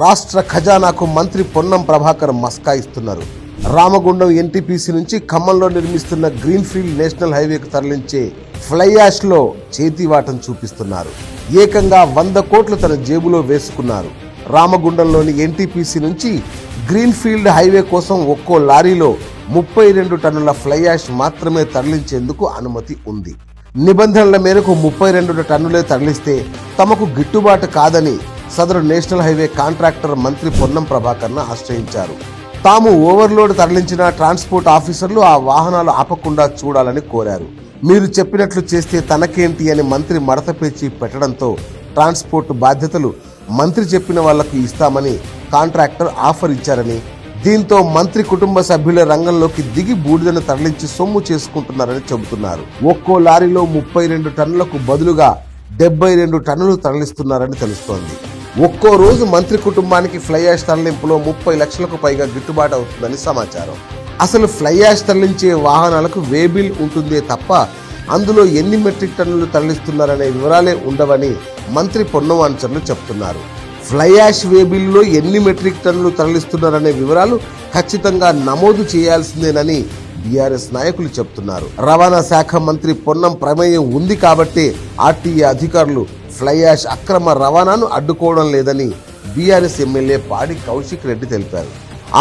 రాష్ట్ర ఖజానాకు మంత్రి పొన్నం ప్రభాకర్ మస్కా ఇస్తున్నారు. రామగుండం ఎన్టీపీసీ నుంచి ఖమ్మంలో నిర్మిస్తున్న గ్రీన్ఫీల్డ్ నేషనల్ హైవేకు తరలించే ఫ్లై యాష్లో చేతివాటం చూపిస్తున్నారు. ఏకంగా వంద కోట్లు తన జేబులో వేసుకున్నారు. రామగుండంలోని ఎన్టీపీసీ నుంచి గ్రీన్ఫీల్డ్ హైవే కోసం ఒక్కో లారీలో ముప్పై రెండు టన్నుల ఫ్లై యాష్ మాత్రమే తరలించేందుకు అనుమతి ఉంది. నిబంధనల మేరకు ముప్పై రెండు టన్నులే తరలిస్తే తమకు గిట్టుబాటు కాదని సదరు నేషనల్ హైవే కాంట్రాక్టర్ మంత్రి పొన్నం ప్రభాకర్ను ఆశ్రయించారు. తాము ఓవర్లోడ్ తరలించిన ట్రాన్స్పోర్ట్ ఆఫీసర్లు ఆ వాహనాలు ఆపకుండా చూడాలని కోరారు. మీరు చెప్పినట్లు చేస్తే తనకేంటి అని మంత్రి మడత పేచి పెట్టడంతో ట్రాన్స్పోర్ట్ బాధ్యతలు మంత్రి చెప్పిన వాళ్ళకు ఇస్తామని కాంట్రాక్టర్ ఆఫర్ ఇచ్చారని దీంతో మంత్రి కుటుంబ సభ్యుల రంగంలోకి దిగి బూడిదను తరలించి సొమ్ము చేసుకుంటున్నారని చెబుతున్నారు. ఒక్కో లారీలో ముప్పై రెండు టన్నులకు బదులుగా డెబ్బై రెండు టన్నులు తరలిస్తున్నారని తెలుస్తోంది. ఒక్కో రోజు మంత్రి కుటుంబానికి ఫ్లై యాష్ తరలింపులో ముప్పై లక్షలకు పైగా గిట్టుబాటు అవుతుందని సమాచారం. అసలు ఫ్లై యాష్ తరలించే వాహనాలకు వేబిల్ ఉంటుందే తప్ప అందులో ఎన్ని మెట్రిక్ టన్నులు తరలిస్తున్నారనే వివరాలే ఉండవని మంత్రి పొన్నం అనుచరులు చెప్తున్నారు. ఫ్లై యాష్ వేబిల్లో ఎన్ని మెట్రిక్ టన్నులు తరలిస్తున్నారనే వివరాలు ఖచ్చితంగా నమోదు చేయాల్సిందేనని బీఆర్ఎస్ నాయకులు చెప్తున్నారు. రవాణా శాఖ మంత్రి పొన్నం ప్రమేయం ఉంది కాబట్టి ఆర్టీఏ అధికారులు ఫ్లై యాష్ అక్రమ రవాణాను అడ్డుకోవడం లేదని బీఆర్ఎస్ ఎమ్మెల్యే పాడి కౌశిక్ రెడ్డి తెలిపారు.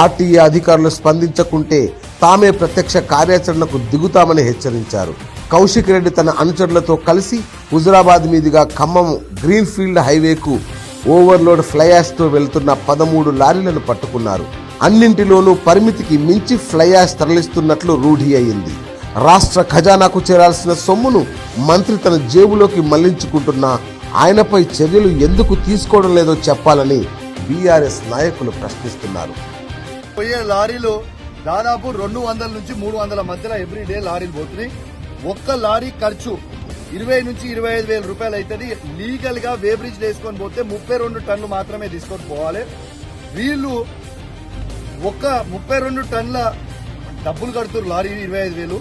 ఆర్టీఏ అధికారులు స్పందించకుంటే తామే ప్రత్యక్ష కార్యాచరణకు దిగుతామని హెచ్చరించారు. కౌశిక్ రెడ్డి తన అనుచరులతో కలిసి హుజురాబాద్ మీదుగా ఖమ్మం గ్రీన్ఫీల్డ్ హైవేకు ఓవర్లోడ్ ఫ్లైయాష్తో వెళ్తున్న పదమూడు లారీలను పట్టుకున్నారు. అన్నింటిలోనూ పరిమితికి మించి ఫ్లైయాష్ తరలిస్తున్నట్లు రూఢి అయింది. రాష్ట్ర ఖజానాకు చేరాల్సిన సొమ్మును మంత్రి తన జేబులోకి మళ్ళించుకుంటున్నా ఆయనపై చర్యలు ఎందుకు తీసుకోవడం లేదో చెప్పాలని బీఆర్ఎస్ నాయకులు ప్రశ్నిస్తున్నారు. పోయే లారీలు దాదాపు రెండు వందల నుంచి మూడు వందల మధ్యలో ఎవ్రీడే లారీలు పోతున్నాయి. ఒక్క లారీ ఖర్చు ఇరవై నుంచి ఇరవై ఐదు వేల రూపాయలు అవుతుంది లీగల్గా వేబ్రిడ్జ్ వేసుకొని పోతే ముప్పై రెండు టన్నులు మాత్రమే తీసుకొని పోవాలి. వీళ్ళు ఒక్క ముప్పై రెండు టన్నుల డబ్బులు కడుతున్నారు లారీ ఇరవై ఐదు వేలు.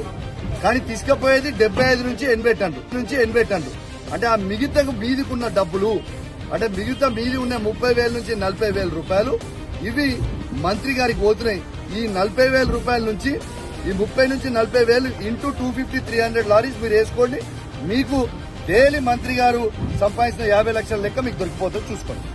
కానీ తీసుకుపోయేది డెబ్బై ఐదు నుంచి ఎనభై టన్నులు నుంచి ఎనభై టన్నులు. అంటే ఆ మిగతా మీదికున్న డబ్బులు అంటే మిగతా మీది ఉన్న ముప్పై వేల నుంచి నలభై వేల రూపాయలు ఇవి మంత్రి గారికి పోతున్నాయి. ఈ నలభై వేల రూపాయల నుంచి ఈ ముప్పై నుంచి నలభై వేలు into two fifty three hundred lorries మీరు వేసుకోండి. మీకు డైలీ మంత్రి గారు సంపాదించిన యాభై లక్షల లెక్క మీకు దొరికిపోతుంది. చూసుకోండి.